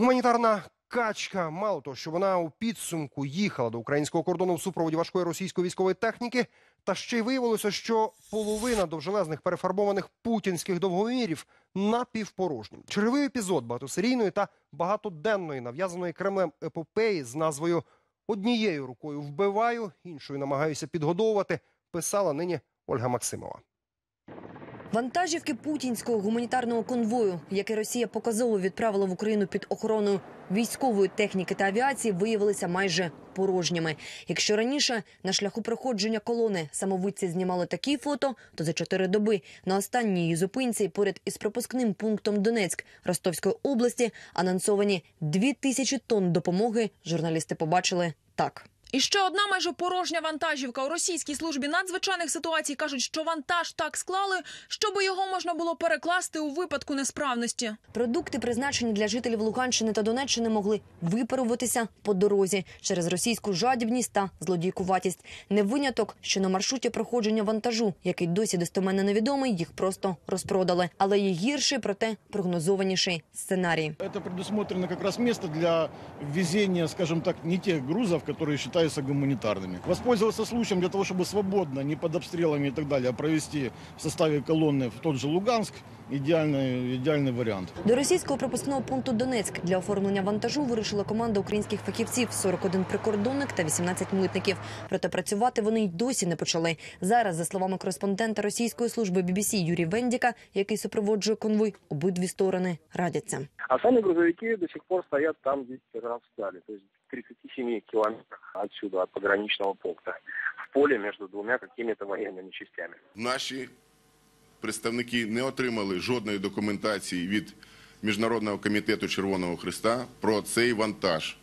Гуманітарна качка, мало того, що вона у підсумку їхала до українського кордону в супроводі важкої російської військової техніки, та ще й виявилося, що половина довжелезних перефарбованих путінських довгомірів напівпорожні. Черговий епізод багатосерійної та багатоденної нав'язаної Кремлем епопеї з назвою Однією рукою вбиваю, іншою намагаюся підгодовувати. Писала нині Ольга Максимова. Вантажівки путінського гуманітарного конвою, який Росія показово відправила в Україну під охороною військової техніки та авіації, виявилися майже порожніми. Якщо раніше на шляху проходження колони самовидці знімали такі фото, то за чотири доби на останній її зупинці поряд із пропускним пунктом Донецьк Ростовської області анонсовані дві тисячі тонн допомоги. Журналісти побачили так. І ще одна майже порожня вантажівка. У російській службі надзвичайних ситуацій кажуть, що вантаж так склали, щоб його можна було перекласти у випадку несправності. Продукти, призначені для жителів Луганщини та Донеччини, могли випаруватися по дорозі через російську жадібність та злодійкуватість. Не виняток, що на маршруті проходження вантажу, який досі достоменно невідомий, їх просто розпродали. Але є гірший, проте прогнозованіший сценарій. Это предусмотрено как раз место для ввезения, скажем так, не тех грузов, которые считаются гуманитарными. Воспользоваться случаем для того, чтобы свободно, не под обстрелами и так далее, а провести в составе колонны в тот же Луганск, идеальный, идеальный вариант. До російського пропускного пункту Донецьк для оформлення вантажу вирушила команда українських фахівців 41 прикордонник та 18 митників. Проте працювати вони й досі не почали. Зараз, за словами кореспондента російської служби BBC Юрій Вендіка, який супроводжує конвой, обидві сторони радяться. А сами грузовики до сих пор стоят там, где Азовстали, то есть в 37 километрах отсюда, от пограничного пункта, в поле между двумя какими-то военными частями. Наші представники не отримали жодної документації від Міжнародного комітету Червоного Христа про цей вантаж.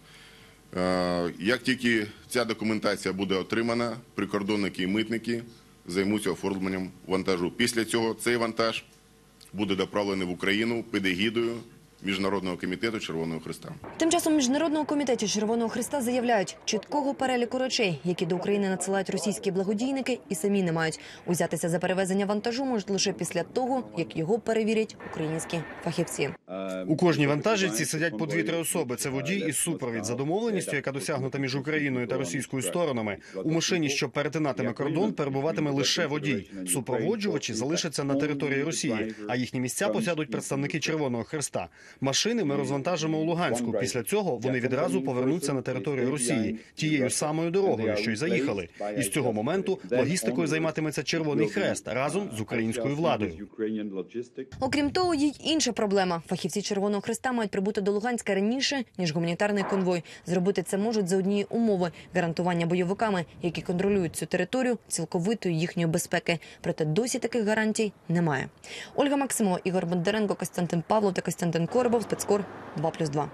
Е, Як тільки ця документація буде отримана, прикордонники і митники займуться оформленням вантажу. Після цього цей вантаж буде доправлений в Україну під егідою Міжнародного комітету Червоного Христа. Тим часом в міжнародному комітеті Червоного Христа заявляють, чіткого переліку речей, які до України надсилають російські благодійники, і самі не мають. Узятися за перевезення вантажу можуть лише після того, як його перевірять українські фахівці. У кожній вантажівці сидять по дві-три особи. Це водій і супровід за домовленістю, яка досягнута між Україною та російською сторонами. У машині, що перетинатиме кордон, перебуватиме лише водій. Супроводжувачі залишаться на території Росії, а їхні місця посядуть представники Червоного Хреста. Машини ми розвантажимо у Луганську. Після цього вони відразу повернуться на територію Росії тією самою дорогою, що й заїхали. І з цього моменту логістикою займатиметься Червоний Хрест разом з українською владою. Окрім того, є й інша проблема. Фахівці Червоного Хреста мають прибути до Луганська раніше ніж гуманітарний конвой. Зробити це можуть за однієї умови гарантування бойовиками, які контролюють цю територію цілковитої їхньої безпеки. Проте досі таких гарантій немає. Ольга Максимова, Ігор Бондаренко, Костянтин Павлов та Костянтин Коробов. Спецкор 2+,2.